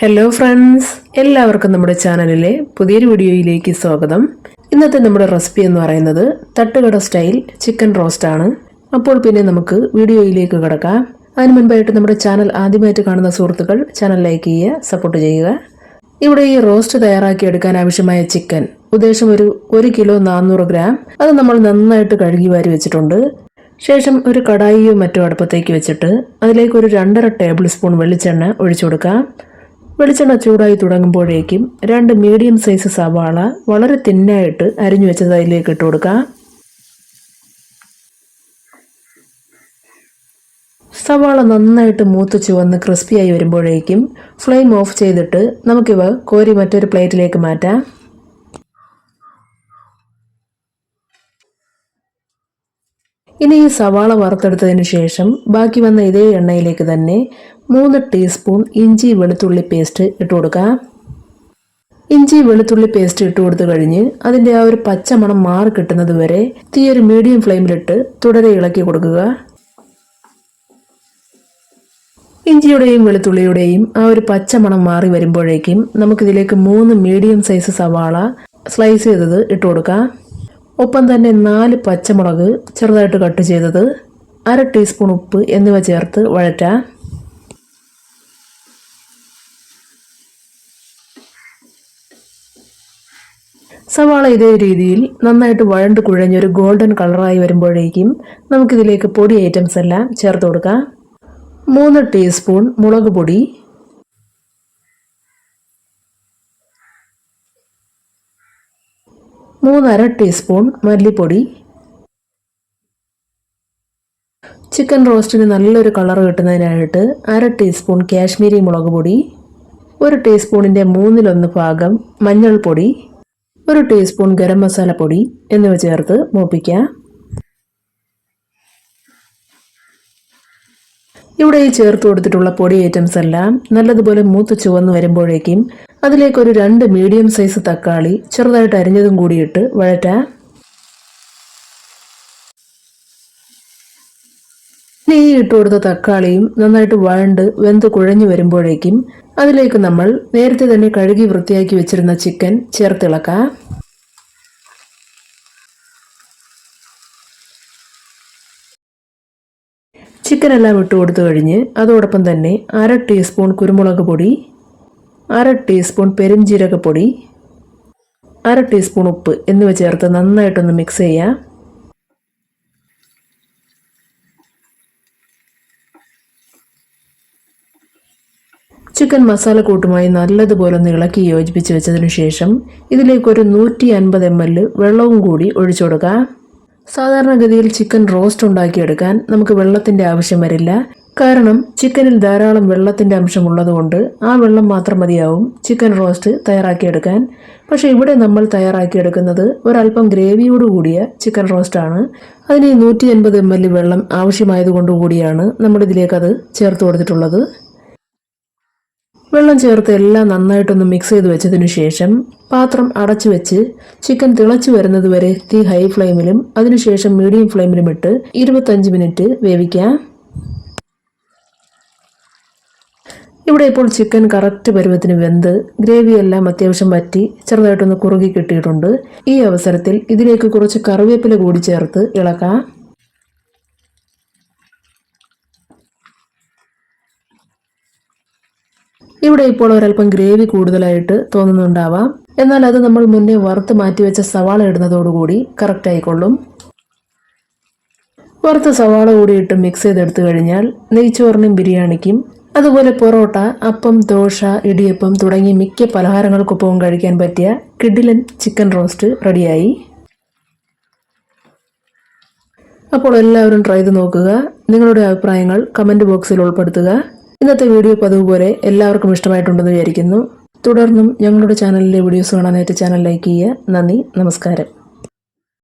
Hello friends എല്ലാവർക്കും നമ്മുടെ ചാനലിലെ പുതിയൊരു വീഡിയോയിലേക്ക് സ്വാഗതം. ഇന്നത്തെ നമ്മുടെ റെസിപ്പി എന്ന് പറയുന്നത് തട്ടുകട സ്റ്റൈൽ ചിക്കൻ റോസ്റ്റ് ആണ്. അപ്പോൾ പിന്നെ നമുക്ക് വീഡിയോയിലേക്ക് കിടക്കാം. അതിന് മുൻപായിട്ട് നമ്മുടെ ചാനൽ ആദ്യമായിട്ട് കാണുന്ന സുഹൃത്തുക്കൾ ചാനൽ ലൈക്ക് ചെയ്യുക സപ്പോർട്ട് ചെയ്യുക. ഇവിടെ ഈ റോസ്റ്റ് തയ്യാറാക്കി എടുക്കാൻ ആവശ്യമായ ചിക്കൻ ഉദ്ദേശം ഒരു ഒരു കിലോ നാനൂറ് ഗ്രാം. അത് നമ്മൾ നന്നായിട്ട് കഴുകി വാരി വെച്ചിട്ടുണ്ട്. ശേഷം ഒരു കടായിയോ മറ്റോ അടുപ്പത്തേക്ക് വെച്ചിട്ട് അതിലേക്ക് ഒരു രണ്ടര ടേബിൾ സ്പൂൺ വെളിച്ചെണ്ണ ഒഴിച്ചു കൊടുക്കാം. വെളിച്ചെണ്ണ ചൂടായി തുടങ്ങുമ്പോഴേക്കും രണ്ട് മീഡിയം സൈസ് സവാള വളരെ തിന്നായിട്ട് അരിഞ്ഞു വെച്ചത് അതിലേക്ക് ഇട്ട് കൊടുക്കുക സവാള നന്നായിട്ട് മൂത്ത് ചുവന്ന് ക്രിസ്പിയായി വരുമ്പോഴേക്കും ഫ്ലെയിം ഓഫ് ചെയ്തിട്ട് നമുക്കിവ കോരി മറ്റൊരു പ്ലേറ്റിലേക്ക് മാറ്റാം. ഇനി ഈ സവാള വറുത്തെടുത്തതിന് ശേഷം ബാക്കി വന്ന ഇതേ എണ്ണയിലേക്ക് തന്നെ മൂന്ന് ടീസ്പൂൺ ഇഞ്ചി വെളുത്തുള്ളി പേസ്റ്റ് ഇട്ട് കൊടുക്കുക ഇഞ്ചി വെളുത്തുള്ളി പേസ്റ്റ് ഇട്ട് കൊടുത്തു കഴിഞ്ഞ് അതിന്റെ ആ ഒരു പച്ചമണം മാറി കിട്ടുന്നത് വരെ തീ ഒരു മീഡിയം ഫ്ലെയിമിലിട്ട് തുടരെ ഇളക്കി കൊടുക്കുക. ഇഞ്ചിയുടെയും വെളുത്തുള്ളിയുടെയും ആ ഒരു പച്ചമണം മാറി വരുമ്പോഴേക്കും നമുക്കിതിലേക്ക് മൂന്ന് മീഡിയം സൈസ് സവാള സ്ലൈസ് ചെയ്തത് ഇട്ട് കൊടുക്കാം. ഒപ്പം തന്നെ നാല് പച്ചമുളക് ചെറുതായിട്ട് കട്ട് ചെയ്തത് അര ടീസ്പൂൺ ഉപ്പ് എന്നിവ ചേർത്ത് വഴറ്റാം. സവാള ഇതേ രീതിയിൽ നന്നായിട്ട് വഴണ്ട് കുഴഞ്ഞൊരു ഗോൾഡൻ കളറായി വരുമ്പോഴേക്കും നമുക്കിതിലേക്ക് പൊടി ഐറ്റംസ് എല്ലാം ചേർത്ത് കൊടുക്കാം. മൂന്ന് ടീസ്പൂൺ മുളക് പൊടി മൂന്നര ടീസ്പൂൺ മല്ലിപ്പൊടി. ചിക്കൻ റോസ്റ്റിന് നല്ലൊരു കളർ കിട്ടുന്നതിനായിട്ട് അര ടീസ്പൂൺ കാശ്മീരി മുളക് പൊടി ഒരു ടീസ്പൂണിന്റെ മൂന്നിലൊന്ന് ഭാഗം മഞ്ഞൾപ്പൊടി ഒരു ടീസ്പൂൺ ഗരം മസാല പൊടി എന്നിവ ചേർത്ത് മൂപ്പിക്കുക ഇവിടെ ഈ ചേർത്ത് കൊടുത്തിട്ടുള്ള പൊടി ഐറ്റംസ് എല്ലാം നല്ലതുപോലെ മൂത്ത് ചുവന്ന് വരുമ്പോഴേക്കും അതിലേക്ക് ഒരു രണ്ട് മീഡിയം സൈസ് തക്കാളി ചെറുതായിട്ട് അരിഞ്ഞതും കൂടിയിട്ട് വഴറ്റാം. ഈ ഇട്ട് കൊടുത്ത തക്കാളിയും നന്നായിട്ട് വഴണ്ട് വെന്ത് കുഴഞ്ഞു വരുമ്പോഴേക്കും അതിലേക്ക് നമ്മൾ നേരത്തെ തന്നെ കഴുകി വൃത്തിയാക്കി വെച്ചിരുന്ന ചിക്കൻ ചേർത്തിളക്കാം. ചിക്കൻ എല്ലാം ഇട്ട് കൊടുത്തു കഴിഞ്ഞ് അതോടൊപ്പം തന്നെ അര ടീസ്പൂൺ കുരുമുളക് പൊടി അര ടീസ്പൂൺ പെരുംജീരകപ്പൊടി അര ടീസ്പൂൺ ഉപ്പ് എന്നിവ ചേർത്ത് നന്നായിട്ടൊന്ന് മിക്സ് ചെയ്യാം. ചിക്കൻ മസാല കൂട്ടുമായി നല്ലതുപോലെ ഒന്ന് ഇളക്കി യോജിപ്പിച്ച് വെച്ചതിനു ശേഷം ഇതിലേക്ക് ഒരു നൂറ്റി അൻപത് എം എൽ വെള്ളവും കൂടി ഒഴിച്ചു കൊടുക്കാം. സാധാരണഗതിയിൽ ചിക്കൻ റോസ്റ്റ് ഉണ്ടാക്കിയെടുക്കാൻ നമുക്ക് വെള്ളത്തിന്റെ ആവശ്യം വരില്ല. കാരണം ചിക്കനിൽ ധാരാളം വെള്ളത്തിന്റെ അംശം ഉള്ളതുകൊണ്ട് ആ വെള്ളം മാത്രം മതിയാവും. ചിക്കൻ റോസ്റ്റ് തയ്യാറാക്കിയെടുക്കാൻ. പക്ഷേ ഇവിടെ നമ്മൾ തയ്യാറാക്കിയെടുക്കുന്നത് ഒരല്പം ഗ്രേവിയോട് കൂടിയ ചിക്കൻ റോസ്റ്റാണ്. അതിന് നൂറ്റി എൺപത് എം എൽ വെള്ളം ആവശ്യമായതുകൊണ്ടുകൂടിയാണ് നമ്മളിതിലേക്ക് അത് ചേർത്ത് കൊടുത്തിട്ടുള്ളത്. വെള്ളം ചേർത്ത് എല്ലാം നന്നായിട്ടൊന്ന് മിക്സ് ചെയ്ത് വെച്ചതിന് ശേഷം പാത്രം അടച്ചു വെച്ച് ചിക്കൻ തിളച്ചു വരുന്നത് വരെ തീ ഹൈ ഫ്ലെയിമിലും അതിനുശേഷം മീഡിയം ഫ്ലെയിമിലും ഇട്ട് ഇരുപത്തഞ്ച് മിനിറ്റ് വേവിക്കാം. ഇവിടെ ഇപ്പോൾ ചിക്കൻ കറക്റ്റ് പരുവത്തിന് വെന്ത് ഗ്രേവി എല്ലാം അത്യാവശ്യം വറ്റി ചെറുതായിട്ടൊന്ന് കുറുകി കിട്ടിയിട്ടുണ്ട്. ഈ അവസരത്തിൽ ഇതിലേക്ക് കുറച്ച് കറിവേപ്പില കൂടി ചേർത്ത് ഇളക്കാം. ഇവിടെ ഇപ്പോൾ ഒരല്പം ഗ്രേവി കൂടുതലായിട്ട് തോന്നുന്നുണ്ടാവാം. എന്നാൽ അത് നമ്മൾ മുന്നേ വറുത്ത് മാറ്റിവെച്ച സവാള ഇടുന്നതോടുകൂടി കറക്റ്റ് ആയിക്കൊള്ളും. വറുത്ത സവാള കൂടി ഇട്ട് മിക്സ് ചെയ്തെടുത്തു കഴിഞ്ഞാൽ നെയ്ച്ചോറിനും ബിരിയാണിക്കും അതുപോലെ പൊറോട്ട അപ്പം ദോശ ഇടിയപ്പം തുടങ്ങി മിക്ക പലഹാരങ്ങൾക്കൊപ്പവും കഴിക്കാൻ പറ്റിയ കിഡിലൻ ചിക്കൻ റോസ്റ്റ് റെഡിയായി. അപ്പോൾ എല്ലാവരും ട്രൈ ചെയ്ത് നോക്കുക. നിങ്ങളുടെ അഭിപ്രായങ്ങൾ കമന്റ് ബോക്സിൽ ഉൾപ്പെടുത്തുക. ഇന്നത്തെ വീഡിയോ പതിവുപോലെ എല്ലാവർക്കും ഇഷ്ടമായിട്ടുണ്ടെന്ന് വിചാരിക്കുന്നു. തുടർന്നും ഞങ്ങളുടെ ചാനലിലെ വീഡിയോസ് കാണാനായിട്ട് ചാനൽ ലൈക്ക് ചെയ്യുക. നന്ദി നമസ്കാരം.